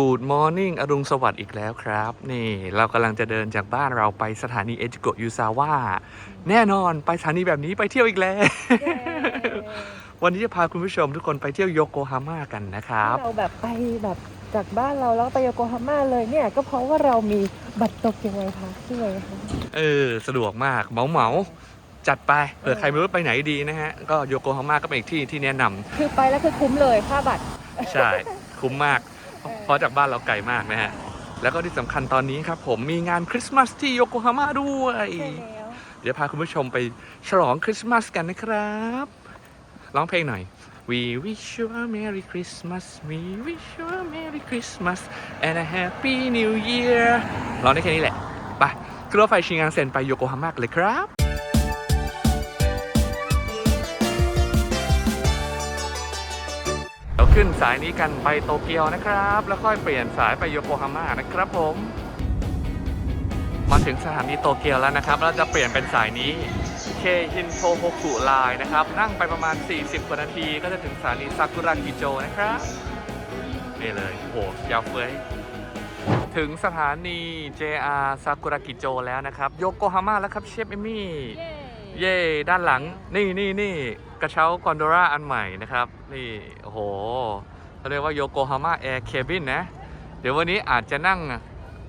Good morning อรุณสวัสดิ์อีกแล้วครับ นี่เรากำลังจะเดินจากบ้านเราไปสถานีเอจิโกะยูซาวะแน่นอนไปสถานีแบบนี้ไปเที่ยวอีกแล้ว วันนี้จะพาคุณผู้ชมทุกคนไปเที่ยวโยโกฮาม่ากันนะครับ เราแบบไปแบบจากบ้านเราแล้วไปโยโกฮาม่าเลยเนี่ย ก็เพราะว่าเรามีบัตรโตเกียวไวพักด้วยค่ะเออ สะดวกมากเหมาเหมาๆจัดไปเผื่อใครไม่รู้ไปไหนดีนะฮะ ก็โยโกฮาม่าก็เป็นอีกที่ที่แนะนำคือไปแล้วคือคุ้มเลยค่าบัตร ใช่ คุ้มมาก เพราะจากบ้านเราไกลมากนะฮะ แล้วก็ที่สำคัญตอนนี้ครับผมมีงานคริสต์มาสที่โยโกฮาม่าด้วย ใช่แล้วเดี๋ยวพาคุณผู้ชมไปฉลองคริสต์มาสกันนะครับ ร้องเพลงหน่อย We wish you a Merry Christmas We wish you a Merry Christmas and a Happy New Year ร้องได้แค่นี้แหละ ไปขึ้นรถไฟชิงังเซ็นไปโยโกฮาม่ากันเลยครับ ขึ้นสายนี้กันไปโตเกียวนะครับ แล้วค่อยเปลี่ยนสายไปโยโกฮาม่านะครับผม มาถึงสถานีโตเกียวแล้วนะครับแล้วจะเปลี่ยนเป็นสายนี้เคฮินโทโฮคุไลน์นะครับ นั่งไปประมาณ 40กว่านาที ก็จะถึงสถานีซากุระกิโจนะครับ นี่เลยโหยาวเฟ้ยถึงสถานี JR ซากุระกิโจแล้วนะครับ โยโกฮาม่าแล้วครับเชฟเอมี่ เย่ด้านหลังนี่นี่นี่กระเช้ากอนโดราอันใหม่นะครับ นี่โอ้โหเขาเรียกว่าโยโกฮาม่าแอร์เคบินนะ เดี๋ยววันนี้อาจจะนั่ง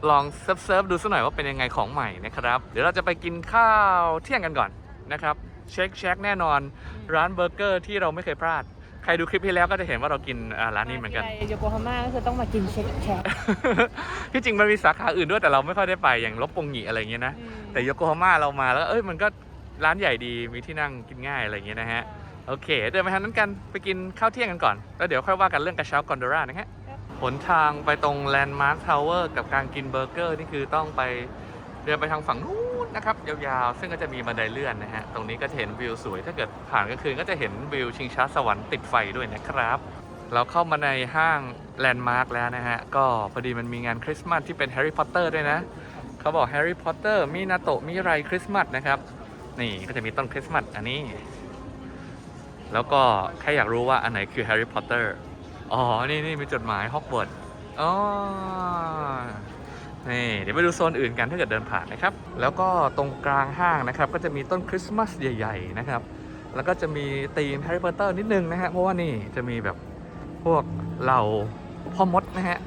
ลองเซิร์ฟเซิร์ฟดูสักหน่อยว่าเป็นยังไงของใหม่นะครับ เดี๋ยวเราจะไปกินข้าวเที่ยงกันก่อนนะครับเช็คเช็คแน่นอนร้านเบอร์เกอร์ที่เราไม่เคยพลาด ใครดูคลิปที่แล้วก็จะเห็นว่าเรากินอ่าร้านนี้เหมือนกันโยโกฮาม่าก็คือต้องมากินเช็คแชกที่จริงมันมีสาขาอื่นด้วยแต่เราไม่ค่อยได้ไปอย่างลบปงหงีอะไรอย่างเงี้ยนะแต่โยโกฮาม่าเรามาแล้วเอ้ยมันก็ ร้านใหญ่ดีมีที่นั่งกินง่ายอะไรอย่างเงี้ยนะฮะโอเค เดินไปทางนั้นกันไปกินข้าวเที่ยงกันก่อน แล้วเดี๋ยวค่อยว่ากันเรื่องกระเช้ากอนโดรานะฮะหนทางไปตรงแลนด์มาร์คทาวเวอร์กับการกินเบอร์เกอร์นี่คือต้องไปเดินไปทางฝั่งนู้นนะครับยาวๆ ซึ่งก็จะมีบันไดเลื่อนนะฮะ ตรงนี้ก็จะเห็นวิวสวย ถ้าเกิดผ่านกลางคืนก็จะเห็นวิวชิงช้าสวรรค์ติดไฟด้วยนะครับ เราเข้ามาในห้างแลนด์มาร์คแล้วนะฮะ ก็พอดีมันมีงานคริสต์มาสที่เป็นแฮร์รี่พอตเตอร์ด้วยนะ เขาบอกแฮร์รี่พอตเตอร์มีนาโตะมีไรคริสต์มาสนะครับ นี่ก็จะมีต้นคริสต์มาสอันนี้ แล้วก็แค่อยากรู้ว่าอันไหนคือแฮร์รี่พอตเตอร์อ๋อ นี่นี่มีจดหมายฮอกวอตส์อ๋อนี่เดี๋ยวไปดูโซนอื่นกันถ้าเกิดเดินผ่านนะครับ แล้วก็ตรงกลางห้างนะครับ ก็จะมีต้นคริสต์มาสใหญ่ ๆ นะครับ แล้วก็จะมีธีมแฮร์รี่พอตเตอร์นิดนึงนะฮะ เพราะว่านี่จะมีแบบพวกเหล่าพ่อมดนะฮะ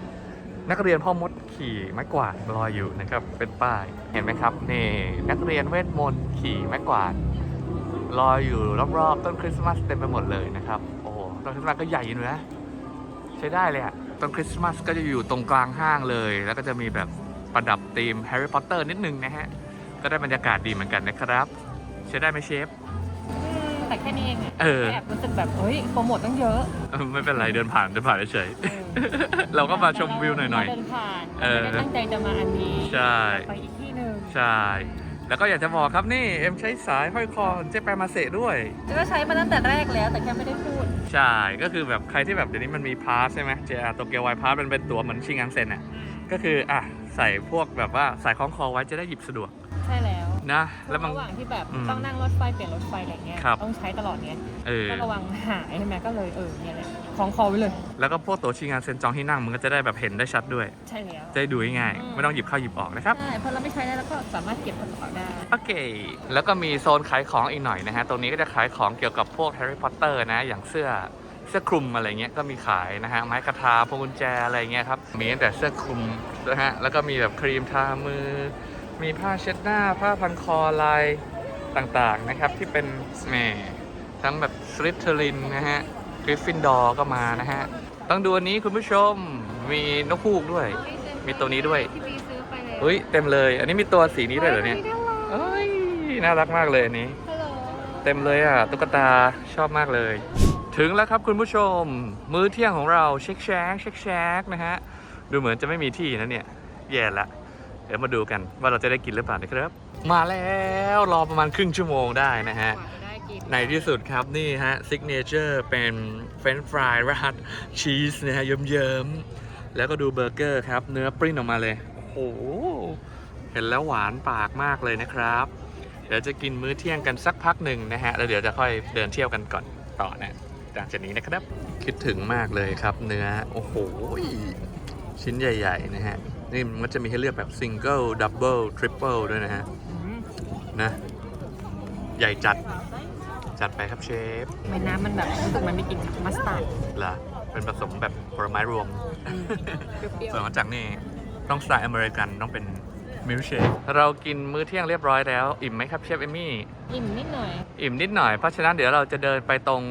นักเรียนพ่อมด ขี่ไม้กวาดลอยอยู่นะครับ เป็นป้ายเห็นไหมครับนี่นักเรียนเวทมนต์ขี่ไม้กวาดลอยอยู่รอบๆต้นคริสต์มาสเต็มไปหมดเลยนะครับโอ้โหต้นคริสต์มาสก็ใหญ่อยู่นะใช้ได้เลยอะต้นคริสต์มาสก็จะอยู่ตรงกลางห้างเลย แล้วก็จะมีแบบประดับธีมแฮร์รี่พอตเตอร์นิดนึงนะฮะก็ได้บรรยากาศดีเหมือนกันนะครับ ใช้ได้ไหมเชฟ แต่แค่นี้เองอะเออ แอบรู้สึกแบบเฮ้ยโปรโมทตั้งเยอะเออไม่เป็นไรเดินผ่านเดินผ่านเฉยๆเราก็มาชมวิวหน่อย เดินผ่านเออ ไม่ได้ตั้งใจจะมาอันนี้ใช่ ไปอีกที่หนึ่งๆใช่ แล้วก็อยากจะบอกครับนี่เอ็มใช้สายห้อยคอเจ๊แปรมาเสะด้วย ก็ใช้มาตั้งแต่แรกแล้ว แต่แค่ไม่ได้พูดใช่ ก็คือแบบใครที่แบบเดี๋ยวนี้มันมีพาสใช่ไหม JR โตเกียวไวพาสมันเป็นตั๋วเหมือนชิงอังเซ็นอะ ก็คืออะใส่พวกแบบว่าสายคล้องคอไว้จะได้หยิบสะดวก ใช่แล้ว นะ แล้วบาง ระหว่างที่แบบอืมต้องนั่งรถไฟเปลี่ยนรถไฟอะไรเงี้ยครับ ต้องใช้ตลอดเงี้ยเออ ก็ระวังหายใช่ไหมก็เลยเออเนี่ยแหละของคอไว้เลยแล้วก็พวกตั๋วชิงอังเซ็นจองที่นั่งมันก็จะได้แบบเห็นได้ชัดด้วย ใช่แล้วจะได้ดูง่ายอืๆมไม่ต้องหยิบเข้าหยิบออกนะครับ ใช่เพราะเราไม่ใช้แล้วเราก็สามารถเก็บกระเป๋าได้ โอเค แล้วก็มีโซนขายของอีกหน่อยนะฮะ ตรงนี้ก็จะขายของเกี่ยวกับพวกแฮร์รี่พอตเตอร์นะ อย่างเสื้อ เสื้อคลุมอะไรเงี้ย ก็มีขายนะฮะ ไม้กระทาพวงกุญแจอะไรเงี้ยครับ มีตั้งแต่เสื้อคลุมนะฮะ แล้วก็มีแบบครีมทามือ มีผ้าเช็ดหน้า ผ้าพันคอลายต่างๆนะครับ ที่เป็นแหมทั้งแบบสลิทเทอรินนะฮะกริฟฟินดอร์ก็มานะฮะ ต้องดูอันนี้คุณผู้ชมมีนกฮูกด้วย มีตัวนี้ด้วยที่บีซื้อไปแล้วเฮ้ยเต็มเลย อันนี้มีตัวสีนี้ด้วยเหรอเนี่ยเอ้ยน่ารักมากเลยอันนี้ ฮัลโหลเต็มเลยอะตุ๊กตาชอบมากเลย ถึงแล้วครับคุณผู้ชม มื้อเที่ยงของเราเช็คแชกเช็คแชกนะฮะ ดูเหมือนจะไม่มีที่นะเนี่ยแย่ละ เดี๋ยวมาดูกันว่าเราจะได้กินหรือเปล่านะครับ มาแล้วรอประมาณครึ่งชั่วโมงได้นะฮะกว่าจะได้กินในที่สุดครับนี่ฮะซิกเนเจอร์เป็นเฟรนช์ฟรายราดชีสนะฮะเยิ้มๆ แล้วก็ดูเบอร์เกอร์ครับ เนื้อปริ้นออกมาเลย โอ้โห เห็นแล้วหวานปากมากเลยนะครับ เดี๋ยวจะกินมื้อเที่ยงกันสักพักหนึ่งนะฮะ แล้วเดี๋ยวจะค่อยเดินเที่ยวกันก่อนต่อนะหลังจากนี้นะครับ คิดถึงมากเลยครับเนื้อ โอ้โห ชิ้นใหญ่ ๆ นะฮะ นี่มันจะมีให้เลือกแบบซิงเกิลดับเบิลทริปเปิลด้วยนะฮะ นะ ใหญ่จัด จัดไปครับเชฟไม่น้ำมันแบบรู้สึกมันไม่กินมัสตาร์ดล่ะเป็นผสมแบบผลไม้รวม เปรี้ยวส่วนมาจากนี่ต้องสไตล์อเมริกันต้องเป็นมิลเชคเรากินมื้อเที่ยงเรียบร้อยแล้ว อิ่มไหมครับเชฟเอมี่ ๆอิ่มนิดหน่อย อิ่มนิดหน่อย เพราะฉะนั้นเดี๋ยวเราจะเดินไปตรง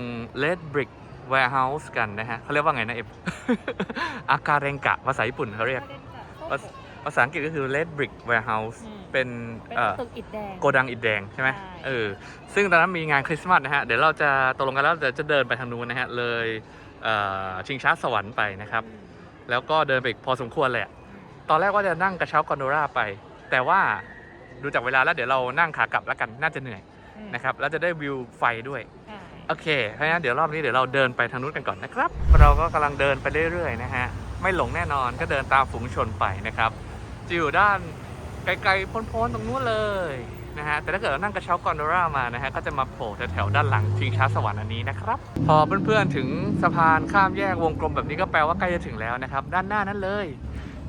Red Brick Warehouse กันนะฮะเขาเรียกว่าไงนะเอฟ อาการเรงกะภาษาญี่ปุ่นเขาเรียก ภาษภาษาอังกฤษก็คือ Red Brick Warehouse อืม เป็นเป็นเอ่อ ตึกอิฐแดง โกดังอิฐแดงใช่ไหมใช่ เออ ซึ่งตอนนั้นมีงานคริสต์มาสนะฮะ เดี๋ยวเราจะตกลงกันแล้วเดี๋ยวจะเดินไปทางนู้นนะฮะ เลยเอ่อชิงช้าสวรรค์ไปนะครับแล้วก็เดินไปอีกพอสมควรเลยอะตอนแรกว่าจะนั่งกระเช้ากอนโดราไป แต่ว่าดูจากเวลาแล้วเดี๋ยวเรานั่งขากลับแล้วกัน น่าจะเหนื่อยอืมนะครับ แล้วจะได้วิวไฟด้วย ใช่โอเค เพราะฉะนั้นเดี๋ยวรอบนี้เดี๋ยวเราเดินไปทางนู้นกันก่อนนะครับ เราก็กำลังเดินไปเรื่อยๆนะฮะ ไม่หลงแน่นอนก็เดินตามฝูงชนไปนะครับจะอยู่ด้านไกลๆพ้นๆตรงนู้นเลยนะฮะแต่ถ้าเกิดเรานั่งกระเช้ากอนโดรามานะฮะก็จะมาโผล่แถวๆด้านหลังชิงช้าสวรรค์อันนี้นะครับ พอเพื่อนๆถึงสะพานข้ามแยกวงกลมแบบนี้ก็แปลว่าใกล้จะถึงแล้วนะครับ ด้านหน้านั้นเลย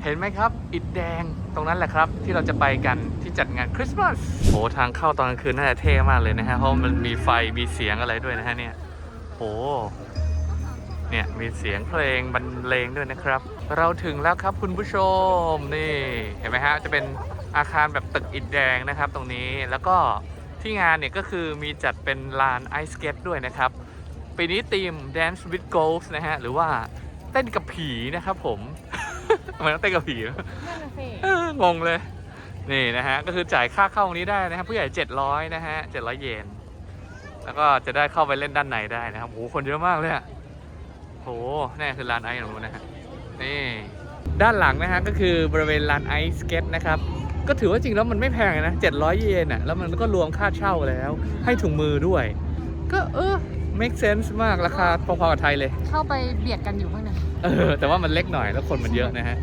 เห็นไหมครับ อิฐแดงตรงนั้นแหละครับ ที่เราจะไปกันที่จัดงานคริสต์มาสโหทางเข้าตอนกลางคืนน่าจะเท่มากเลยนะฮะเพราะมันมีไฟมีเสียงอะไรด้วยนะฮะเนี่ยโห เนี่ยมีเสียงเพลงบรรเลงด้วยนะครับ เราถึงแล้วครับคุณผู้ชมนี่เห็นไหมฮะจะเป็นอาคารแบบตึกอิฐแดงนะครับ ตรงนี้แล้วก็ที่งานเนี่ยก็คือมีจัดเป็นลานไอสเกตด้วยนะครับปีนี้ธีม Dance with Ghosts นะฮะหรือว่าเต้นกับผีนะครับผมทำไมต้องเต้นกับผีวะนั่นน่ะสิเอองงเลย นี่นะฮะก็คือจ่ายค่าเข้าตรงนี้ได้นะครับผู้ใหญ่ 700 นะฮะ700 เยนแล้วก็จะได้เข้าไปเล่นด้านในได้นะครับโหคนเยอะมากเลยอะ โหนี่คือลานไอซ์ของนู้นนะฮะนี่ด้านหลังนะฮะก็คือบริเวณลานไอซ์สเก็ตนะครับก็ถือว่าจริงแล้วมันไม่แพงนะ700 เยนอะแล้วมันก็รวมค่าเช่าแล้ว ให้ถุงมือด้วย ก็เออ make sense มากราคาพอๆกับไทยเลย เข้าไปเบียดกันอยู่ข้างในเออแต่ว่ามันเล็กหน่อยแล้วคนมันเยอะนะฮะ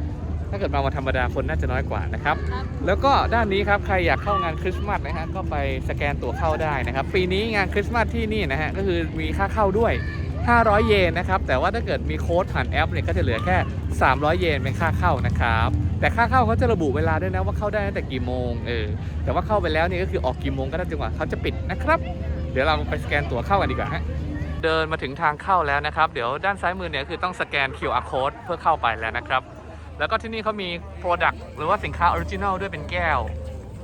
ถ้าเกิดมาวันธรรมดาคนน่าจะน้อยกว่านะครับครับแล้วก็ด้านนี้ครับใครอยากเข้างานคริสต์มาสนะฮะก็ไปสแกนตั๋วเข้าได้นะครับ ปีนี้งานคริสต์มาสที่นี่นะฮะก็คือมีค่าเข้าด้วย 500 เยนนะครับ แต่ว่าถ้าเกิดมีโค้ดผ่านแอปเนี่ยก็จะเหลือแค่ 300 เยนเป็นค่าเข้านะครับ แต่ค่าเข้าเขาจะระบุเวลาด้วยนะว่าเข้าได้ตั้งแต่กี่โมงเออแต่ว่าเข้าไปแล้วเนี่ยก็คือออกกี่โมงก็ได้จนกว่าเขาจะปิดนะครับ เดี๋ยวเราไปสแกนตั๋วเข้ากันดีกว่าฮะเดินมาถึงทางเข้าแล้วนะครับ เดี๋ยวด้านซ้ายมือเนี่ยคือต้องสแกน QR code เพื่อเข้าไปแล้วนะครับ แล้วก็ที่นี่เขามี Product หรือว่าสินค้าออริจิน l ด้วยเป็นแก้ว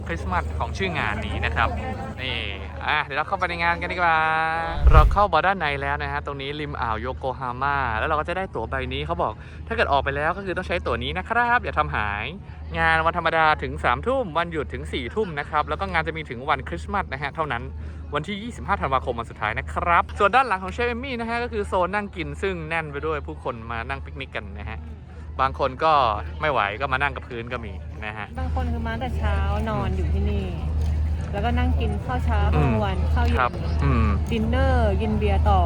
คริสต์มาสของชื่องานนี้นะครับนี่ อะเดี๋ยวเราเข้าไปในงานกันดีกว่า เราเข้าบอด้านในแล้วนะฮะ ตรงนี้ริมอ่าวโยโกฮาม่า แล้วเราก็จะได้ตั๋วใบนี้เขาบอก ถ้าเกิดออกไปแล้วก็คือต้องใช้ตั๋วนี้นะครับ อย่าทำหาย งานวันธรรมดาถึง3ามทุ่ม วันหยุดถึง4ี่ทุ่มนะครับ แล้วก็งานจะมีถึงวันคริสต์มาสนะฮะ เท่านั้น วันที่ 25 ธันวาคมวันสุดท้ายนะครับ ส่วนด้านหลังของเชฟเอมมี่นะฮะ ก็คือโซนนั่งกินซึ่งแน่นไปด้วยผู้คนมานั่งปิกนิกกันนะฮะ บางคนก็ไม่ไหวก็มานั่งกับพื้นก็มีนะฮะ บางคนคือมาแต่เช้านอนอยู่ที่นี่ แล้วก็นั่งกินข้าวเช้าอืกลามงวันข้าวเย็ครับนอืม ดินเนอร์กินเบียร์ต่อ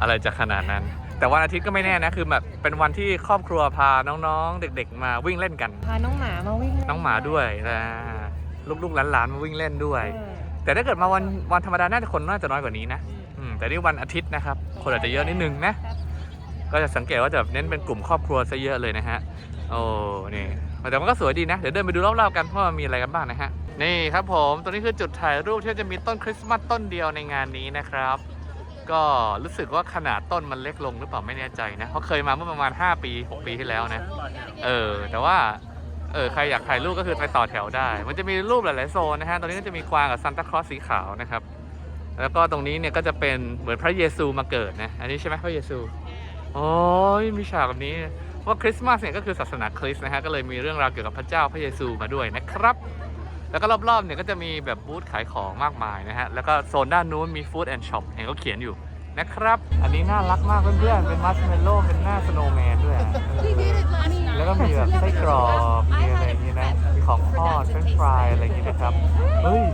อะไรจะขนาดนั้น แต่วันอาทิตย์ก็ไม่แน่นะ คือแบบเป็นวันที่ครอบครัวพาน้องๆ เด็ก ๆ มาวิ่งเล่นกัน พาน้องหมามาวิ่งเล่นน้องหมาด้วยนะลูกๆหลานๆมาวิ่งเล่นด้วย เออแต่ถ้าเกิดมาวันวันธรรมดาน่าจะคนน่าจะน้อยกว่านี้นะอืมแต่นี่วันอาทิตย์นะครับ คนอาจจะเยอะนิดนึงนะ ก็จะสังเกตว่าจะเน้นเป็นกลุ่มครอบครัวซะเยอะเลยนะฮะ โอ้ นี่ แต่มันก็สวยดีนะ เดี๋ยวเดินไปดูรอบๆกันว่ามันมีอะไรกันบ้างนะฮะ นี่ครับผมตัวนี้คือจุดถ่ายรูปที่จะมีต้นคริสต์มาสต้นเดียวในงานนี้นะครับ ก็รู้สึกว่าขนาดต้นมันเล็กลงหรือเปล่าไม่แน่ใจนะ เพราะเคยมาเมื่อประมาณ 5 ปี 6 ปีที่แล้วนะ เออ แต่ว่า เออ ใครอยากถ่ายรูปก็คือไปต่อแถวได้ มันจะมีรูปหลายๆโซนนะฮะตรงนี้ก็จะมีกวางกับซานตาคลอสสีขาวนะครับ แล้วก็ตรงนี้เนี่ยก็จะเป็นเหมือนพระเยซูมาเกิดนะ อันนี้ใช่ไหมพระเยซู โอ้ยมีฉากแบบนี้ ว่าคริสต์มาสเนี่ยก็คือศาสนาคริสต์นะฮะก็เลยมีเรื่องราวเกี่ยวกับพระเจ้าพระเยซูมาด้วยนะครับแล้วก็รอบๆเนี่ยก็จะมีแบบบูธขายของมากมายนะฮะแล้วก็โซนด้านนู้นมีฟู้ดแอนด์ช็อปเห็นเขาเขียนอยู่นะครับ อันนี้น่ารักมากเพื่อนๆ เป็นมัชเมลโล่เป็นหน้าสโนว์แมนด้วยอะเออแล้วก็มีแบบไส้กรอกมีอะไรอย่างนี้นะ มีของทอดเฟรนช์ฟรายอะไรอย่างนี้นะครับ เฮ้ย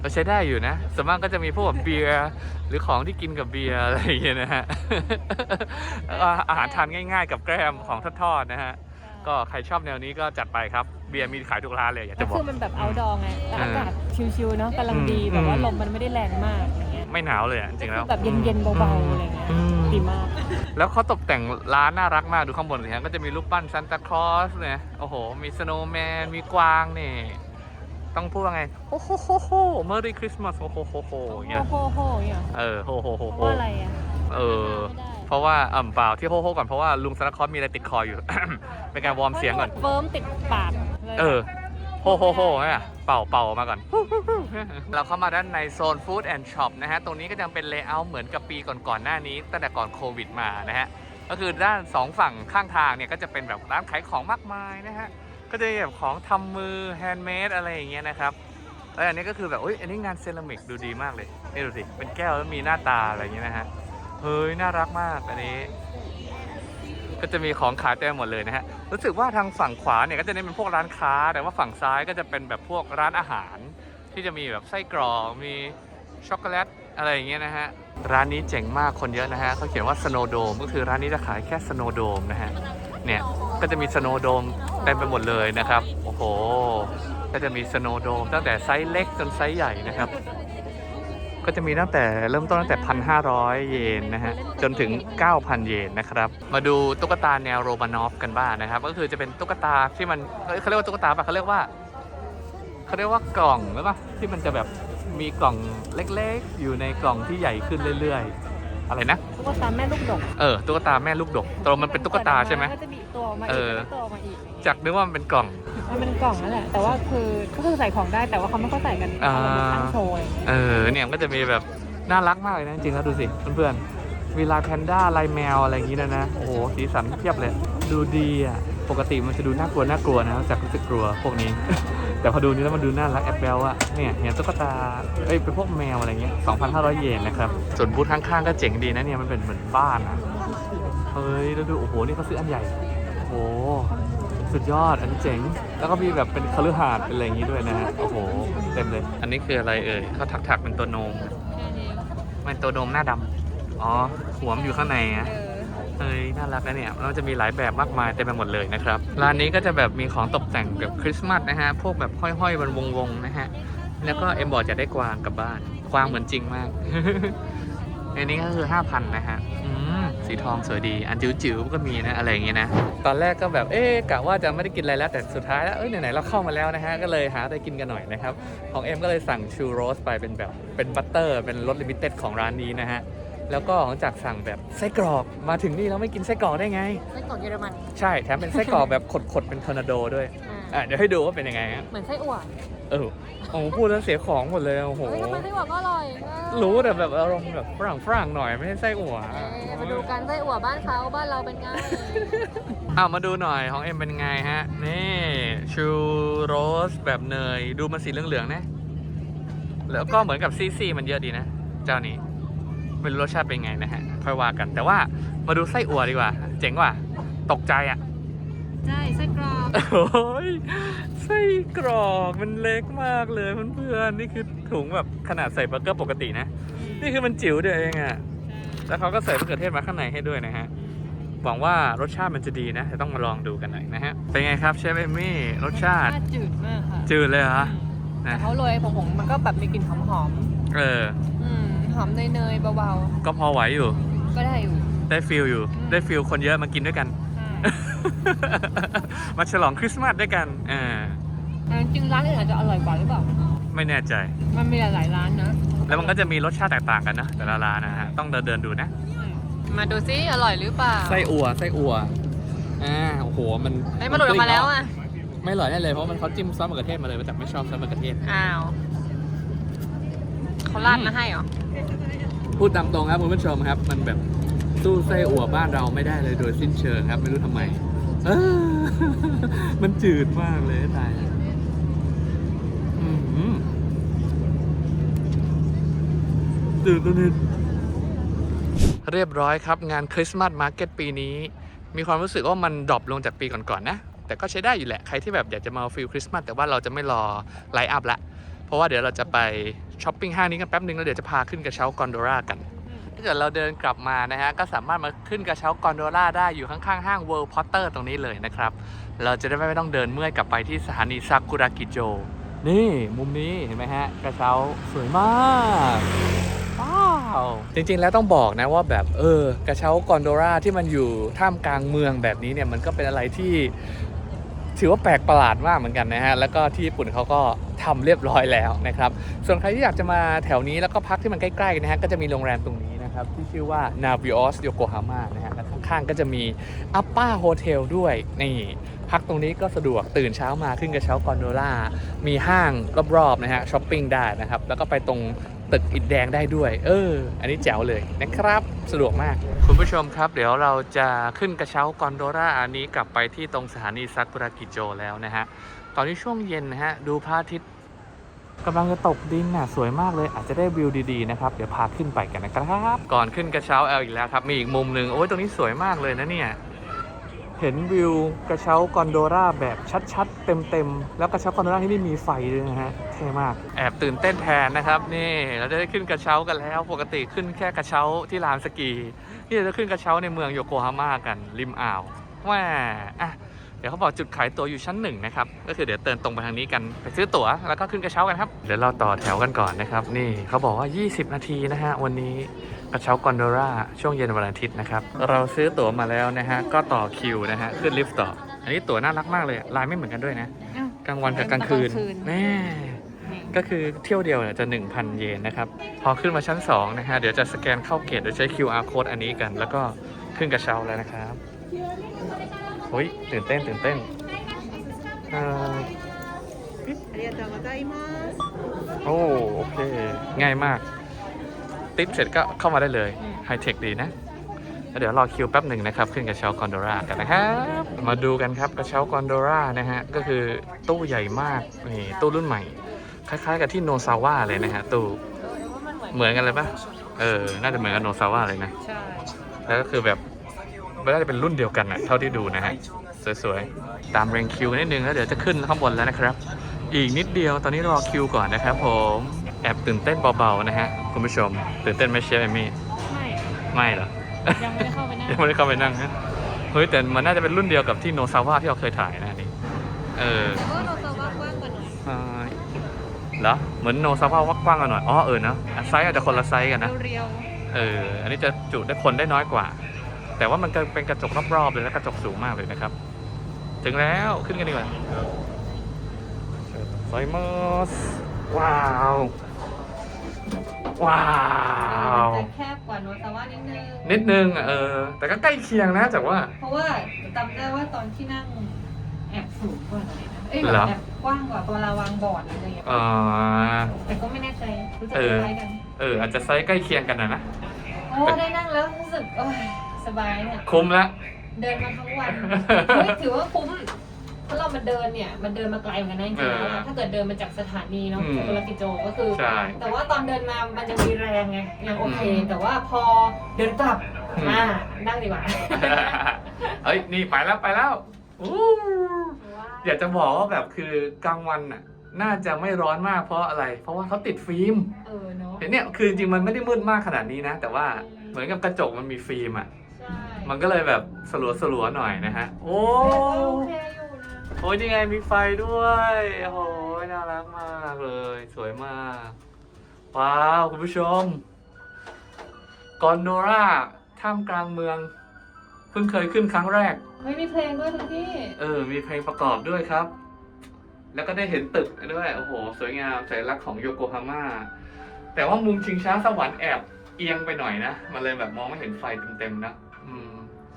เราใช้ได้อยู่นะส่วนมากก็จะมีพวกแบบเบียร์หรือของที่กินกับเบียร์อะไรอย่างเงี้ยนะฮะแล้วก็อาหารทานง่าย ๆ กับแกล้มของทอดๆนะฮะก็ใครชอบแนวนี้ก็จัดไปครับ เบียร์มีขายทุกร้านเลยอยากก็จะบอกคือมันแบบเอาดองไงแล้วเอออากาศชิลๆเนาะกำลังดีอืมแบบว่าอืมลมมันไม่ได้แรงมากอย่างเงี้ยไม่หนาวเลยอะจริงๆแล้วแบบเย็นๆเบาๆอะไรเงี้ยอืมดีมาก แล้วเขาตกแต่งร้านน่ารักมากดูข้างบนเลยฮะก็จะมีรูปปั้นซานตาคลอสเนี่ยโอ้โห มีสโนว์แมนมีกวางนี่ ต้องพูดว่าไงโอ้โหโหโหเมอรี่คริสต์มาสโอ้โหโหโหอย่างเงี้ยโฮโฮเนี่ยเออโหโหโหเพโหราะอะไรอะเออ เพราะว่าอ่ำเปล่าที่โฮโฮก่อนเพราะว่าลุงซานตาคลอสมีอะไรติดคออยู่ เป็นการวอร์มเสียงก่อน เฟิร์มติดปากเลยเออ โฮโฮโฮเนี่ยเป่าเป่ามาก่อน เราเข้ามาด้านในโซนฟู้ดแอนด์ช็อปนะฮะ ตรงนี้ก็ยังเป็นเลเยอร์เหมือนกับปีก่อนๆหน้านี้ ตั้งแต่ก่อนโควิดมานะฮะ ก็คือด้านสองฝั่งข้างทางเนี่ยก็จะเป็นแบบร้านขายของมากมายนะฮะ ก็จะมีแบบของทำมือแฮนด์เมดอะไรอย่างเงี้ยนะครับแล้วอันนี้ก็คือแบบอุ้ยอันนี้งานเซรามิกดูดีมากเลยนี่ดูสิเป็นแก้วแล้วมีหน้าตาอะไรอย่างเงี้ยนะฮะเฮ้ยน่ารักมากอันนี้ ก็จะมีของขายเต็มหมดเลยนะฮะรู้สึกว่าทางฝั่งขวาเนี่ยก็จะเน้นเป็นพวกร้านค้า แต่ว่าฝั่งซ้ายก็จะเป็นแบบพวกร้านอาหาร ที่จะมีแบบไส้กรอกมีช็อกโกแลตอะไรอย่างเงี้ยนะฮะร้านนี้เจ๋งมากคนเยอะนะฮะเขาเขียนว่า Snow Dome ก็คือร้านนี้จะขายแค่ Snow Dome นะฮะ เนี่ยก็จะมี Snow Dome เต็มไปหมดเลยนะครับ โอ้โห ก็จะมี Snow Dome ตั้งแต่ไซส์เล็กจนไซส์ใหญ่นะครับ ก็จะมีตั้งแต่เริ่มต้นตั้งแต่ 1,500 เยนนะฮะจนถึง 9,000 เยนนะครับ มาดูตุ๊กตาแนวโรมานอฟกันบ้างนะครับ ก็คือจะเป็นตุ๊กตาที่มันเขาเรียกว่าตุ๊กตาปะเขาเรียกว่าเขาเรียกว่ากล่องหรือปะที่มันจะแบบมีกล่องเล็กๆ อยู่ในกล่องที่ใหญ่ขึ้นเรื่อยๆ อะไรนะ ตุ๊กตาแม่ลูกดกเออตุ๊กตาแม่ลูกดกตรงมันเป็นตุ๊กตาใช่ไหมก็จะมีตัวออกมาเออีกอแล้วก็ตัวออกมาอีกจากนึกว่ามันเป็นกล่อง มันเป็นกล่องนั่นแหละ แต่ว่าคือก็คือใส่ของได้แต่ว่าเขาไม่ค่อยใส่กันอ่าเอามาตั้งโชว์อะไรอย่างเงี้ยเออเนี่ยมันก็จะมีแบบน่ารักมากเลยนะจริงๆแล้วดูสิเพื่อนๆมีลายแพนด้าลายแมวอะไรอย่างงี้นะนะโอ้โหสีสันเพียบเลย ดูดีอะปกติมันจะดูน่ากลัวน่ากลัวนะจากรู้สึกกลัวพวกนี้ แต่พอดูนี้แล้วมันดูน่ารักแอบแบลอะเนี่ยเห็นตุ๊กตาเอ้ยเป็นพวกแมวอะไรเงี้ย 2,500 เยนนะครับ ส่วนบูธข้างๆก็เจ๋งดีนะเนี่ยมันเป็นเหมือนบ้านอะเฮ้ยแล้วดูโอ้โหนี่เขาซื้ออันใหญ่โอ้โหสุดยอดอันนี้เจ๋ง แล้วก็มีแบบเป็นคฤหาสน์เป็นอะไรอย่างงี้ด้วยนะฮะโอ้โหเต็มเลย อันนี้คืออะไรเอ่ยเขาถักๆเป็นตัวโนมมันตัวโนมหน้าดำอ๋อหัวมันอยู่ข้างในอะเออ เฮ้ยน่ารักนะเนี่ยแล้วจะมีหลายแบบมากมายเต็มไปหมดเลยนะครับร้านนี้ก็จะแบบมีของตกแต่งแบบคริสต์มาสนะฮะพวกแบบห้อยๆบนวงๆนะฮะแล้วก็เอ็มบอกจะได้กวางกลับบ้าน กวางเหมือนจริงมากอันนี้ก็คือ 5,000 นะฮะสีทองสวยดี อันจิ๋วๆก็มีนะ อะไรอย่างเงี้ยนะ ตอนแรกก็แบบ เอ๊ะกะว่าจะไม่ได้กินอะไรแล้ว แต่สุดท้ายแล้ว เอ้ยไหนๆเราเข้ามาแล้วนะฮะ ก็เลยหาอะไรกินกันหน่อยนะครับ ของเอ็มก็เลยสั่งชูโรสไปเป็นแบบ เป็นบัตเตอร์ เป็นรสลิมิเต็ดของร้านนี้นะฮะ แล้วก็ของจากสั่งแบบไส้กรอกมาถึงนี่แล้วไม่กินไส้กรอกได้ไง ไส้กรอกเยอรมันใช่แถมเป็นไส้กรอกแบบขดๆเป็นทอร์นาโดด้วยอ่าอะเดี๋ยวให้ดูว่าเป็นยังไงฮะเหมือนไส้อั่วเออโอ้โหพูดแล้วเสียของหมดเลยโอ้โหเฮ้ยทำไมไส้อั่วก็อร่อยนะรู้แต่แบบอารมณ์แบบฝรั่งฝรั่งหน่อยไม่ใช่ไส้อั่วเอ้ยมาดูกันไส้อั่วบ้านเขาบ้านเราเป็นไงเอามาดูหน่อยของเอ็มเป็นไงฮะนี่ชูโรสแบบเนยดูมันสีเหลืองๆนะแล้วก็เหมือนกับซีซีมันเยอะดีนะ เจ้านี้ ไม่รู้รสชาติเป็นไงนะฮะ ค่อยว่ากัน แต่ว่ามาดูไส้อั่วดีกว่า เจ๋งว่ะ ตกใจอะ ใช่ไส้กรอกโอ้ยไส้กรอกมันเล็กมากเลยเพื่อนๆนี่คือถุงแบบขนาดใส่เบอร์เกอร์ปกตินะ นี่คือมันจิ๋วเดียวเองอะแล้วเขาก็ใส่มะเขือเทศมาข้างในให้ด้วยนะฮะ หวังว่ารสชาติมันจะดีนะแต่ต้องมาลองดูกันหน่อยนะฮะ เป็นไงครับเชฟเอมมี่ รสชาติจืดมากค่ะจืดเลยเหรอแต่นะเขาโรยผงผงๆมันก็แบบมีกลิ่นหอมหอมเออๆอืมห อมเนยๆเบาก็พอไหวอยู่ ๆ ก็ได้อยู่ ได้ฟิลอยู่อืมได้ฟิลคนเยอะมากินด้วยกัน ใช่มาฉลองคริสต์มาสด้วยกันอ่าแต่จริงๆร้านอื่นอาจจะอร่อยกว่าหรือเปล่า ไม่แน่ใจ มันมีหลายๆร้านนะ แล้วมันก็จะมีรสชาติแตกต่างกันนะ แต่ละร้านนะฮะ ต้องเดินเดินๆดูนะ มาดูซิอร่อยหรือเปล่าไส้อั่วไส้อั่วอ่าโอ้โหมันไอ้ยมันหลุดออกมาแล้วอะ ไม่อร่อยแน่เลยเพราะมันเขาจิ้มซอสมะเขือเทศมาเลยแต่ไม่ชอบซอสมะเขือเทศอ้าว เขาราดมาให้เหรอ พูดตามตรงครับคุณผู้ชมครับ มันแบบสู้ไส้อั่วบ้านเราไม่ได้เลยโดยสิ้นเชิงครับ ไม่รู้ทำไมเออมันจืดมากเลยตายอือหือจืดตัวนี้เรียบร้อยครับ งานคริสต์มาสมาร์เก็ตปีนี้ มีความรู้สึกว่ามันดรอปลงจากปีก่อนๆนะ แต่ก็ใช้ได้อยู่แหละ ใครที่แบบอยากจะมาฟิลคริสต์มาสแต่ว่าเราจะไม่รอไลฟ์อัพละ เพราะว่าเดี๋ยวเราจะไปช้อปปิ้งห้างนี้กันแป๊บนึงแล้วเดี๋ยวจะพาขึ้นกระเช้ากอนโดรากัน ถ้าเกิดเราเดินกลับมานะฮะก็สามารถมาขึ้นกระเช้ากอนโดราได้อยู่ข้างๆห้าง World Potter ตรงนี้เลยนะครับ เราจะได้ไม่ต้องเดินเมื่อยกลับไปที่สถานีซากุระกิโจ นี่มุมนี้เห็นไหมฮะกระเช้าสวยมากว้าวจริงๆแล้วต้องบอกนะว่าแบบเออกระเช้ากอนโดราที่มันอยู่ท่ามกลางเมืองแบบนี้เนี่ยมันก็เป็นอะไรที่ ถือว่าแปลกประหลาดมากเหมือนกันนะฮะแล้วก็ที่ญี่ปุ่นเขาก็ทำเรียบร้อยแล้วนะครับส่วนใครที่อยากจะมาแถวนี้แล้วก็พักที่มันใกล้ๆนะฮะก็จะมีโรงแรมตรงนี้นะครับที่ชื่อว่า Navios Yokohama นะฮะและข้างๆก็จะมี Appa Hotel ด้วยนี่พักตรงนี้ก็สะดวกตื่นเช้ามาขึ้นกระเช้ากอนโดล่ามีห้างรอบๆนะฮะช้อปปิ้งได้นะครับแล้วก็ไปตรง ตึกอิฐแดงได้ด้วย เออ อันนี้แจ๋วเลยนะครับ สะดวกมาก คุณผู้ชมครับ เดี๋ยวเราจะขึ้นกระเช้ากอนโดล่าอันนี้กลับไปที่ตรงสถานีซากุระกิโจแล้วนะฮะ ตอนนี้ช่วงเย็นนะฮะ ดูพระอาทิตย์กำลังจะตกดินน่ะสวยมากเลยอาจจะได้วิวดีๆนะครับ เดี๋ยวพาขึ้นไปกันนะครับ ก่อนขึ้นกระเช้าแอลอีกแล้วครับ มีอีกมุมหนึ่งโอ้ยตรงนี้สวยมากเลยนะเนี่ย เห็นวิวกระเช้ากอนโดราแบบชัดๆ เต็มๆ แล้วกระเช้ากอนโดราที่นี่มีไฟด้วยนะฮะเท่มาก แอบตื่นเต้นแทนนะครับนี่เราจะได้ขึ้นกระเช้ากันแล้ว ปกติขึ้นแค่กระเช้าที่ลานสกีนี่เราจะขึ้นกระเช้าในเมืองโยโกฮาม่ากันริมอ่าวแหว่าอะเดี๋ยวเขาบอกจุดขายตั๋วอยู่ชั้นหนึ่งนะครับ ก็คือเดี๋ยวเดินตรงไปทางนี้กันไปซื้อตั๋วแล้วก็ขึ้นกระเช้ากันครับ เดี๋ยวเราต่อแถวกันก่อนนะครับ นี่เขาบอกว่า 20 นาทีนะฮะวันนี้ กระเช้ากอนโดราช่วงเย็นวันอาทิตย์นะครับ เราซื้อตั๋วมาแล้วนะฮะ ก็ต่อคิวนะฮะ ขึ้นลิฟต์ต่อ อันนี้ตั๋วน่ารักมากเลย ลายไม่เหมือนกันด้วยนะ กลางวันกับกลางคืน แน่ ก็คือเที่ยวเดียวเนี่ยจะ 1,000 เยนนะครับ พอขึ้นมาชั้น 2 นะฮะ เดี๋ยวจะสแกนเข้าเกตโดยใช้ QR code อันนี้กัน แล้วก็ขึ้นกระเช้าแล้วนะครับโอ้ยตื่นเต้นตื่นเต้นอ่า ありがとうございます。 โอ้โอเค ง่ายมาก ติปเสร็จก็เข้ามาได้เลยไฮเทคดีนะแล้วเดี๋ยวรอคิวแป๊บหนึ่งนะครับ ขึ้นกระเช้ากอนโดรากันนะครับ มาดูกันครับกระเช้ากอนโดรานะฮะก็คือตู้ใหญ่มากนี่ตู้รุ่นใหม่ คล้ายๆกับที่โนซาวะเลยนะฮะตู้เหมือนกันเลยปะเออ น่าจะเหมือนกับโนซาวะเลยนะใช่แล้วก็คือแบบมันน่าจะเป็นรุ่นเดียวกันนะเท่าที่ดูนะฮะสวยๆ ตามเรียงคิวนิดนึงแล้วเดี๋ยวจะขึ้นข้างบนแล้วนะครับ อีกนิดเดียวตอนนี้รอคิวก่อนนะครับผม แอบตื่นเต้นเบาๆนะฮะคุณผู้ชม ตื่นเต้นไหมเชฟเอมี่ไม่ไม่เหรอยังไม่ได้เข้าไปนั่งยังไม่ได้เข้าไปนั่งฮะเฮ้ยแต่มันน่าจะเป็นรุ่นเดียวกับที่โนซาวะที่เราเคยถ่ายนะนี่เออแต่ว่าเราจะว่ากว้างกว่าหน่อยอ่าเหรอเหมือนโนซาวะว่ากว้างกันหน่อยอ๋อเออเนอะอะไซส์อาจจะคนละไซส์กันนะเรียวเอออันนี้จะจุได้คนได้น้อยกว่า แต่ว่ามันก็เป็นกระจกรอบๆเลยและกระจกสูงมากเลยนะครับ ถึงแล้วขึ้นกันดีกว่าไซมัสว้าว ว้าว จะแคบกว่าโนซาวะนิดนึง นิดนึงเออ แต่ก็ใกล้เคียงนะจากว่า เพราะว่าจำได้ว่าตอนที่นั่งแอบสูงกว่าหน่อยนะเอ้ยแบเหรบอแอบกว้างกว่าเวลาวางบอร์ดอะไรอย่างเงี้ยอ่าแต่ก็ไม่แน่ใจรู้จักเออ คล้ายกัน เอออาจจะไซส์ใกล้เคียงกันนะนะ โอ้ได้นั่งแล้วรู้สึกโอ้ยสบายเนี่ย คุ้มละ เดินมาทั้งวัน เฮ้ยถือว่าคุ้มเพ ราะเรามาเดินเนี่ยมันเดินมาไกลเหมือนกันนะจริงๆแล้วอะถ้าเกิดเดินมาจากสถานีเนาะอืม จากกุลกิโจก็คือ ใช่ แต่ว่าตอนเดินมามันยังมีแรงไงยังโอเค อืมแต่ว่าพอเดินกลับอืม อ่านั่งดีกว่า เอ้ยนี่ไปแล้วไปแล้วอู้อยากจะบอกว่าแบบคือกลางวันน่ะ น่าจะไม่ร้อนมากเพราะอะไร เพราะว่าเขาติดฟิล์มเออเนาะเห็นเนี่ยคือจริงๆมันไม่ได้มืดมากขนาดนี้นะ แต่ว่าเหมือนกับกระจกมันมีฟิล์มอะ ใช่มันก็เลยแบบสลัวสลัวๆหน่อยนะฮะ โอ้ แต่ก็โอเคอยู่นะ โอ้ยนี่ไงมีไฟด้วยโอ้โหน่ารักมากเลย สวยมาก ว้าว คุณผู้ชม กอนโดราท่ามกลางเมือง เพิ่งเคยขึ้นครั้งแรกไม่มีเพลงด้วยคุณพี่ เออ มีเพลงประกอบด้วยครับ แล้วก็ได้เห็นตึกด้วย โอ้โห สวยงามสัญลักษณ์ของโยโกฮาม่า แต่ว่ามุมชิงช้าสวรรค์แอบเอียงไปหน่อยนะ มันเลยแบบมองไม่เห็นไฟเต็มๆนะ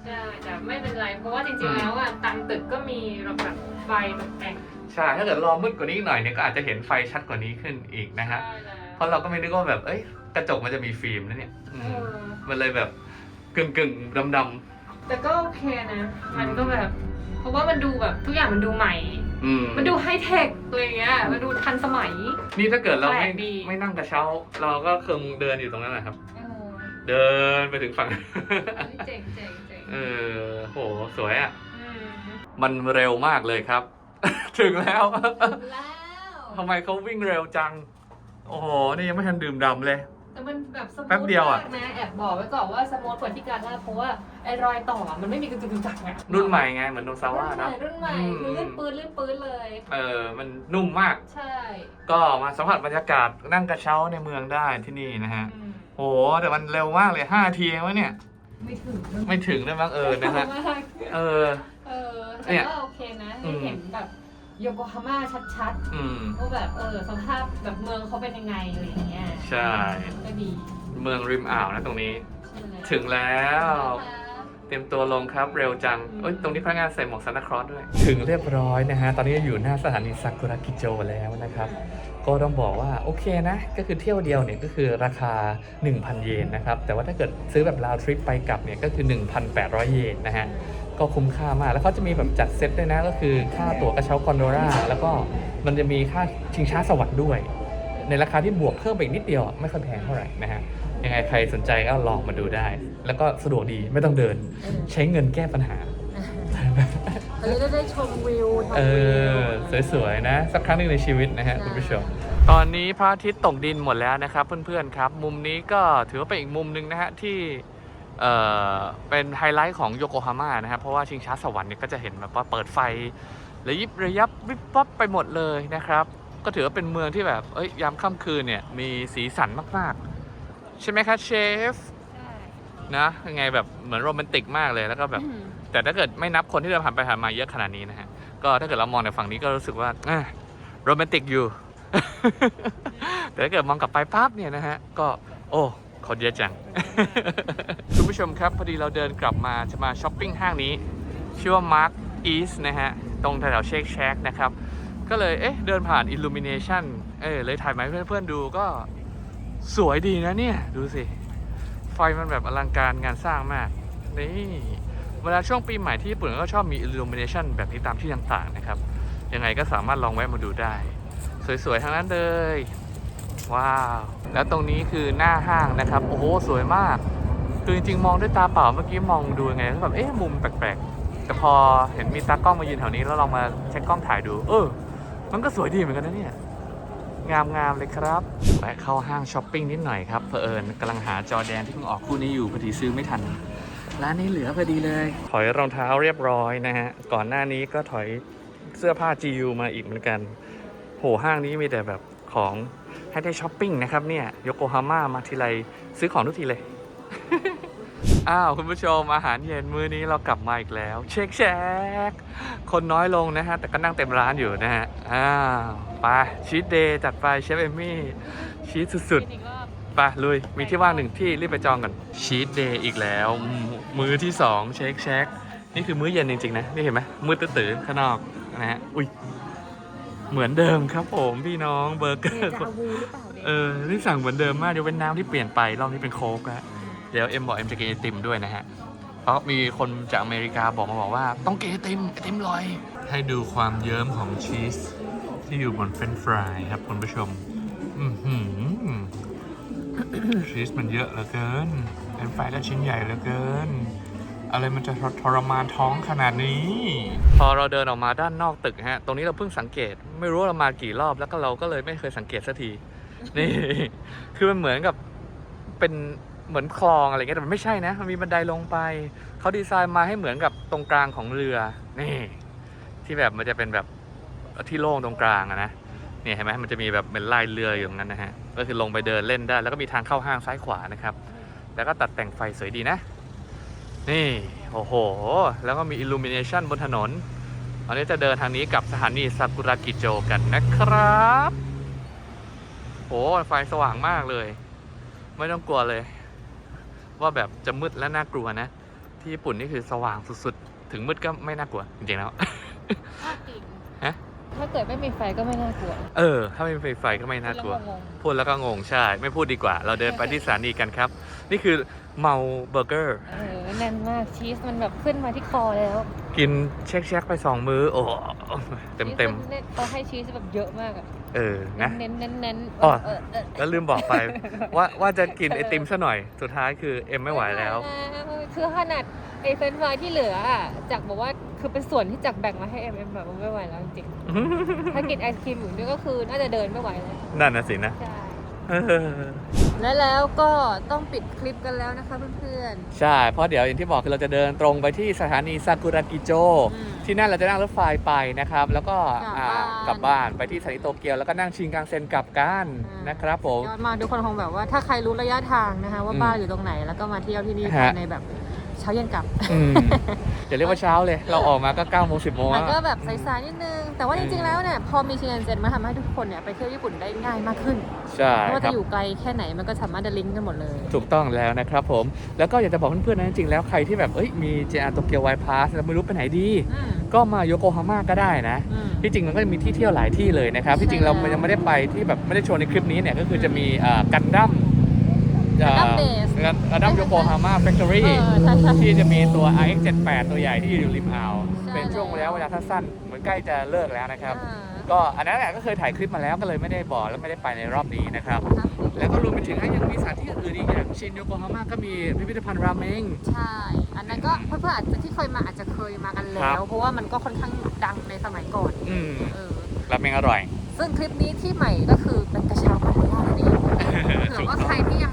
อืมใช่แต่ไม่เป็นไร เพราะว่าจอืริงมๆแล้วอะตามตึกก็มีแบบไฟตกแต่งใช่ถ้าเกิดรอมืดกว่านี้อีกหน่อยเนี่ยก็อาจจะเห็นไฟชัดกว่านี้ขึ้นอีกนะฮะใช่แล้วเพราะเราก็ไม่นึกว่าแบบ เอ้ย กระจกมันจะมีฟิล์มนะเนี่ยอืเอมอมันเลยแบบกึ่งกึ่งดำดำแต่ก็โอเคนะ มันก็แบบ เพราะว่ามันดูแบบทุกอย่างมันดูใหม่ ๆอืมมันดูไฮเทคอะไรเงี้ย มันดูทันสมัย นี่ถ้าเกิดเราไม่แปลกดี ไม่นั่งกระเช้า เราก็คงเดินอยู่ตรงนั้นแหละครับ เออเดินไปถึงฝั่ง เจ๋งเจ๋งเจ๋ง เออโหสวยอะ อืมมันเร็วมากเลยครับ ถึงแล้ว แล้วทำไมเขาวิ่งเร็วจัง โอ้โห นี่ยังไม่ทันดื่มดำเลย แต่มันแบบสมูทแป๊บเดียวอะ มากนะแอบบอกไว้ก่อนว่าสมูทกว่าที่การล่าเพราะว่าไอ้รอยต่อมันไม่มีกระจุกกระจักอะรุ่นใหม่ไง เหมือนโนซาวะรุ่นใหนะม่รุ่นใหม่อืม คือลื่นปืนลื่นปืนเลย เออ มันนุ่มมาก ใช่ก็มาสัมผัสบรรยากาศนั่งกระเช้าในเมืองได้ที่นี่นะฮะ อืมโอ้แต่มันเร็วมากเลยห้าทีเองวะเนี่ย ไม่ถึงไม่ถึงได้บังเอิญนะฮะมากเออ เออเนี่แต่ยก็โอเคนะอืให้มเห็นแบบโยโกฮาม่าชัดอืมๆว่าแบบเออสภาพแบบเมืองเขาเป็นยังไงอะไรอย่างเงี้ยใช่ก็ดี เมืองริมอ่าวนะตรงนี้ใช่ไหมถึงแล้วครับเตรียมตัวลงครับเร็วจังเอ้ยตรงนี้พนักงานใส่หมวกซานตาคลอสด้วย ถึงเรียบร้อยนะฮะ ตอนนี้อยู่หน้าสถานีซากุระกิโจแล้วนะครับ ก็ต้องบอกว่าโอเคนะ ก็คือเที่ยวเดียวเนี่ยก็คือราคา 1,000 เยนนะครับ แต่ว่าถ้าเกิดซื้อแบบราวทริปไปกลับเนี่ยก็คือ 1,800 เยนนะฮะก็คุ้มค่ามาก แล้วเขาจะมีแบบจัดเซตด้วยนะ ก็คือค่าตั๋วกระเช้าคอนโดราแล้วก็มันจะมีค่าชิงช้าสวรรค์ด้วย ในราคาที่บวกเพิ่มไปอีกนิดเดียวไม่ค่อยแพงเท่าไหร่นะฮะยังไงใครสนใจก็ลองมาดูได้ แล้วก็สะดวกดีไม่ต้องเดิน ใช้เงินแก้ปัญหา อันนี้ได้ชมวิวชมเอวิวอ สวยๆ นะ สักครั้งหนึ่งในชีวิตนะฮะใช่คุณผู้ชม ตอนนี้พระอาทิตย์ตกดินหมดแล้วนะครับ เพื่อนๆ ครับ มุมนี้ก็ถือว่าเป็นอีกมุมหนึ่งนะฮะที่ เอ่อ เป็นไฮไลท์ของโยโกฮาม่านะครับ เพราะว่าชิงช้าสวรรค์เนี่ยก็จะเห็นแบบว่าเปิดไฟระยิบระยับวิบวับไปหมดเลยนะครับ ก็ถือว่าเป็นเมืองที่แบบ เอ้ย ยามค่ำคืนเนี่ยมีสีสันมากๆ ใช่ไหมครับเชฟใช่นะยังไงแบบเหมือนโรแมนติกมากเลยแล้วก็แบบ อืม แต่ถ้าเกิดไม่นับคนที่เดินผ่านไปผ่านมาเยอะขนาดนี้นะฮะ ก็ถ้าเกิดเรามองในฝั่งนี้ก็รู้สึกว่าโรแมนติกอยู่ แต่ถ้าเกิดมองกลับไปปั๊บเนี่ยนะฮะ ก็ โอ้คนเยอะจัง คุณผู้ชมครับ พอดีเราเดินกลับมาจะมาช้อปปิ้งห้างนี้ ชื่อว่า Mark East นะฮะ ตรงแถวเชคแชกนะครับ ก็เลย เอ๊ะ เดินผ่าน Illumination เออเลยถ่ายมาให้เพื่อนๆดูก็สวยดีนะเนี่ย ดูสิ ไฟมันแบบอลังการงานสร้างมาก นี่ เวลาช่วงปีใหม่ที่ญี่ปุ่นก็ชอบมี illumination แบบนี้ตามที่ต่างๆนะครับ ยังไงก็สามารถลองแวะมาดูได้ สวยๆทั้งนั้นเลย ว้าว แล้วตรงนี้คือหน้าห้างนะครับ โอ้โห สวยมาก คือจริงๆ มองด้วยตาเปล่าเมื่อกี้มองดูยังไงก็แบบเอ๊ะมุมแปลกๆ แต่พอเห็นมีตากล้องมายืนแถวนี้แล้วลองมาเช็คกล้องถ่ายดู เออ มันก็สวยดีเหมือนกันนะเนี่ยงามๆเลยครับแวะเข้าห้างช้อปปิ้งนิดหน่อยครับเผอิญกำลังหาจอแดนที่เพิ่งออกคู่นี้อยู่พอดีซื้อไม่ทัน ร้านนี้เหลือพอดีเลย ถอยรองเท้าเรียบร้อยนะฮะ ก่อนหน้านี้ก็ถอยเสื้อผ้า GU มาอีกเหมือนกัน โหห้างนี้มีแต่แบบของให้ได้ช้อปปิ้งนะครับเนี่ยโยโกฮาม่ามาทีไรซื้อของทุกทีเลย อ้าว คุณผู้ชม อาหารเย็นมื้อนี้เรากลับมาอีกแล้ว เช็คแชกคนน้อยลงนะฮะ แต่ก็นั่งเต็มร้านอยู่นะฮะ อ้าว ไปชีสเดย์จัดไปเชฟเอมี่ชีสสุดๆ ไปลุย มีที่ว่างหนึ่งที่รีบไปจองกันชีตเดย์อีกแล้วมมื้อที่สองเช็คเช็คนี่คือมื้อเย็นจริงๆนะ นี่เห็นไหมมืดตื้อๆข้างนอกนะฮะอุ้ยเหมือนเดิมครับผมพี่น้องเบอร์เกอเดร์จาวูหรือเปล่าเนี่ยเออนี่สั่งเหมือนเดิมมากเดี๋ยวเป็นน้ำที่เปลี่ยนไปรอบนี้เป็นโค้กแล้วเดี๋ยวเอ็มบอกเอ็มจะกินไอติมด้วยนะฮะเพราะมีคนจากอเมริกาบอกมาบอกว่าต้องกินไอติมไอติมลอย ให้ดูความเยิ้มของชีสที่อยู่บนเฟรนช์ฟรายครับคุณผู้ชม อือหือ ชีสมันเยอะเหลือเกิน เป็นไฟและชิ้นใหญ่เหลือเกิน อะไรมันจะทรมานท้องขนาดนี้ พอเราเดินออกมาด้านนอกตึกฮะ ตรงนี้เราเพิ่งสังเกต ไม่รู้เรามากี่รอบแล้วก็เราก็เลยไม่เคยสังเกตสักที นี่ คือมันเหมือนกับเป็นเหมือนคลองอะไรเงี้ยแต่มันไม่ใช่นะ มันมีบันไดลงไป เขาดีไซน์มาให้เหมือนกับตรงกลางของเรือ นี่ ที่แบบมันจะเป็นแบบที่โล่งตรงกลางอะนะ เนี่ยเห็นไหมมันจะมีแบบเป็นลายเรืออยู่ตรงนั้นนะฮะ ก็คือลงไปเดินเล่นได้ แล้วก็มีทางเข้าห้างซ้ายขวานะครับ แล้วก็ตัดแต่งไฟสวยดีนะ นี่โอ้โห แล้วก็มีอิลลูมิเนชันบนถนนตอนนี้จะเดินทางนี้กับสถานีซากุระกิโจกันนะครับโอ้ไฟสว่างมากเลย ไม่ต้องกลัวเลย ว่าแบบจะมืดและน่ากลัวนะ ที่ญี่ปุ่นนี่คือสว่างสุดๆ ถึงมืดก็ไม่น่ากลัวจริงๆแล้วถ้าจริงฮะ ถ้าเกิดไม่มีไฟก็ไม่น่ากลัว เออ ถ้าไม่มีไฟไฟก็ไม่น่ากลัวแงงพูดแล้วก็งงใช่ ไม่พูดดีกว่า เราเดินไปที่สถานีกันครับ นี่คือเมาเบอร์เกอร์ เออแน่นมากชีสมันแบบขึ้นมาที่คอแล้ว กินเช็คเช็คๆไปสองมือโอ้เต็มเต็มชีสนเขาให้ชีสแบบเยอะมากอะๆเออ นะ เน้นเน้นเน้นอ๋อเออเออแล้วลืมบอกไปว่าว่าจะกินไอติมซะหน่อย สุดท้ายคือเอ็มไม่ไหวแล้ว คือขนาดไอ้เฟรนช์ฟรายที่เหลืออะจากบอกว่า คือเป็นส่วนที่จากแบ่งมาให้เอ็มเอ็มแบบว่าไม่ไหวแล้วจริงๆถ้ากินไอศครีมอยู่นี่ก็คือน่าจะเดินไม่ไหวแล้วนั่นนะสินะใช่เออและแล้วก็ต้องปิดคลิปกันแล้วนะคะเพื่อนใช่ เพราะเดี๋ยวอย่างที่บอกคือเราจะเดินตรงไปที่สถานีซากุระกิโจอืมที่นั่นเราจะนั่งรถไฟไปนะครับ แล้วก็กลับอ่าบ้านกลับบ้านไปที่สถานีโตเกียวแล้วก็นั่งชิงกังเซ็นกลับกันอ่านนะครับผมๆยอดมากทุกคนคงแบบว่าถ้าใครรู้ระยะทางนะคะว่าอืมบ้านอยู่ตรงไหนแล้วก็มาเที่ยวที่นี่ฮะภายในแบบ เช้าเย็นกลับอืมอย่าเรียกว่าเช้าเลย เราออกมาก็9ก้าโมงสิบโมงมันก็แบบสายๆนิดนึง แต่ว่าจริงๆแล้วเนี่ยพอมีชินคันเซ็นมาทำให้ทุกคนเนี่ยไปเที่ยวญี่ปุ่นได้ง่ายมากขึ้นใช่ไม่ว่าครัจะบอยู่ไกลแค่ไหนมันก็สามารถจะลิงก์กันหมดเลย ถูกต้องแล้วนะครับผม แล้วก็อยากจะบอกเพื่อนๆนะจริงๆแล้วใครที่แบบเอ้ยมี JR โตเกียวไวพาสแล้วไม่รู้ไปไหนดีอืมก็มาโยโกฮาม่าก็ได้นะอืมที่จริงมันก็จะมีที่เที่ยวหลายที่เลยนะครับที่จริงเราใช่แล้วยังไม่ได้ไปที่แบบไม่ได้โชว์ในคลิปนี้เนี่ยก็คือจะมีกันดั้ม Gundam Base กันดั้มโยโกฮาม่าแฟคทอรี่เออใช่ใช่ที่จะมีตัว RX78 ตัวใหญ่ที่อยู่ริมอ่าวใช่เป็นช่วงระยะเวลาสั้นๆเหมือนใกล้จะเลิกแล้วนะครับ อ่า ก็อันนั้นแหละก็เคยถ่ายคลิปมาแล้วก็เลยไม่ได้บอกแล้วไม่ได้ไปในรอบนี้นะครับ ครับแล้วก็รวมไปถึงยังมีสถานที่อื่นๆอีกอย่างชินโยโกฮาม่าก็มีพิพิธภัณฑ์ราเมง ใช่ อันนั้นก็เพื่อนๆอาจจะที่เคยมาอาจจะเคยมากันครัแล้วบเพราะว่ามันก็ค่อนข้างดังในสมัยก่อนอืมเออราเมงอร่อย ซึ่งคลิปนี้ที่ใหม่ก็คือเป็นกระเช้าพัทยานั่นเองเผื่อว่าใครที่ยังแบบตัด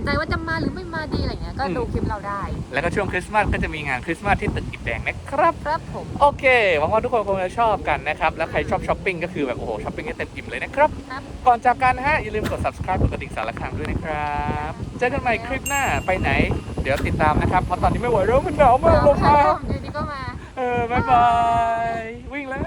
สินใจว่าจะมาหรือไม่มาดีอะไรเงี้ยก็ดูคลิปเราได้ แล้วก็ช่วงคริสต์มาสก็จะมีงานคริสต์มาสที่ตึกอิฐแดงนะครับ ครับผม โอเค หวังว่าทุกคนคงจะชอบกันนะครับ แล้วใครชอบช้อปปิ้งก็คือแบบโอ้โหช้อปปิ้งให้เต็มอิ่มเลยนะครับ ครับ ก่อนจากกันนะฮะอย่าลืมกด subscribe กดกระดิ่งสารคางด้วยนะครับ เจอกันใหม่คลิปหน้าไปไหน เดี๋ยวติดตามนะครับ เพราะตอนนี้ไม่ไหวแล้วมันหนาวมากลงมาเดี๋ยวนี้ก็มา เออบ๊ายบาย วิ่งแล้ว